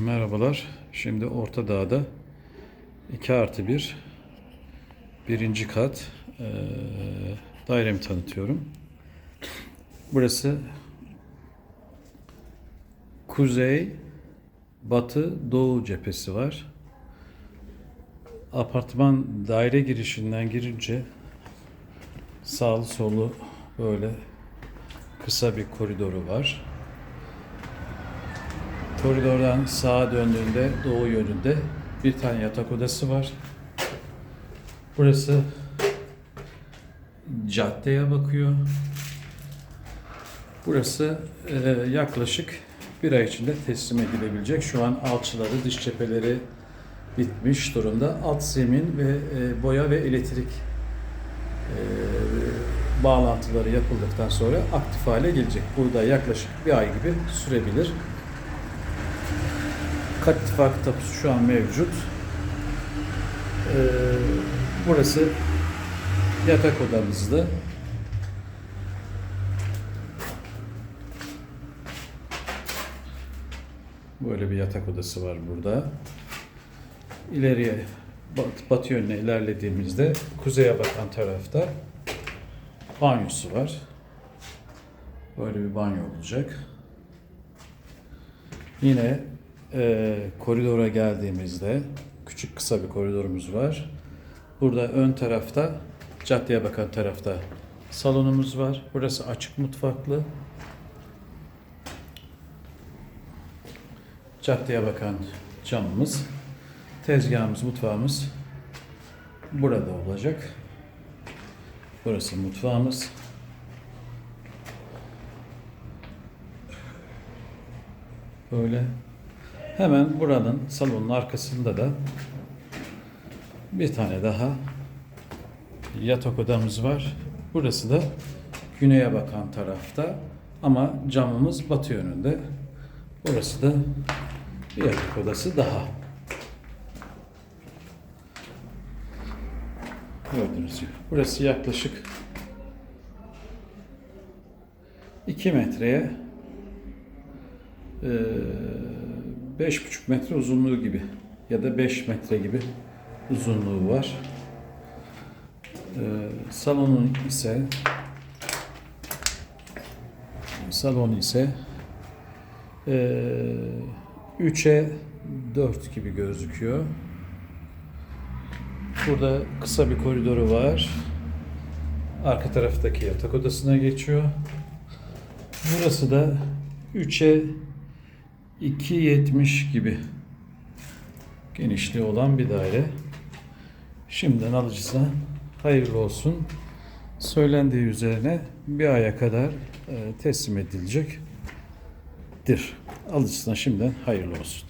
Merhabalar. Şimdi Orta Dağ'da 2 artı 1 birinci kat eee dairemi tanıtıyorum. Burası kuzey, batı, doğu cephesi var. Apartman daire girişinden girince sağlı solu böyle kısa bir koridoru var. Koridordan sağa döndüğünde doğu yönünde bir tane yatak odası var. Burası caddeye bakıyor. Burası e, yaklaşık bir ay içinde teslim edilebilecek. Şu an alçıları, dış cepheleri bitmiş durumda. Alt zemin ve e, boya ve elektrik e, bağlantıları yapıldıktan sonra aktif hale gelecek. Burada yaklaşık bir ay gibi sürebilir. Kat ittifakı tapusu şu an mevcut. Ee, burası yatak odamızdı. Böyle bir yatak odası var burada. İleriye bat, batı yönüne ilerlediğimizde kuzeye bakan tarafta banyosu var. Böyle bir banyo olacak. Yine e, koridora geldiğimizde küçük kısa bir koridorumuz var. Burada ön tarafta caddeye bakan tarafta salonumuz var. Burası açık mutfaklı. Caddeye bakan camımız. Tezgahımız, mutfağımız burada olacak. Burası mutfağımız. Böyle Hemen buranın salonun arkasında da bir tane daha yatak odamız var. Burası da güneye bakan tarafta ama camımız batı yönünde. Burası da bir yatak odası daha. Gördüğünüz gibi. Burası yaklaşık 2 metreye eee 5,5 metre uzunluğu gibi ya da 5 metre gibi uzunluğu var. Ee, salonun ise salon ise e, 3'e 4 gibi gözüküyor. Burada kısa bir koridoru var. Arka taraftaki yatak odasına geçiyor. Burası da 3'e 2.70 gibi genişliği olan bir daire. Şimdiden alıcısına hayırlı olsun. Söylendiği üzerine bir aya kadar e, teslim edilecektir. Alıcısına şimdiden hayırlı olsun.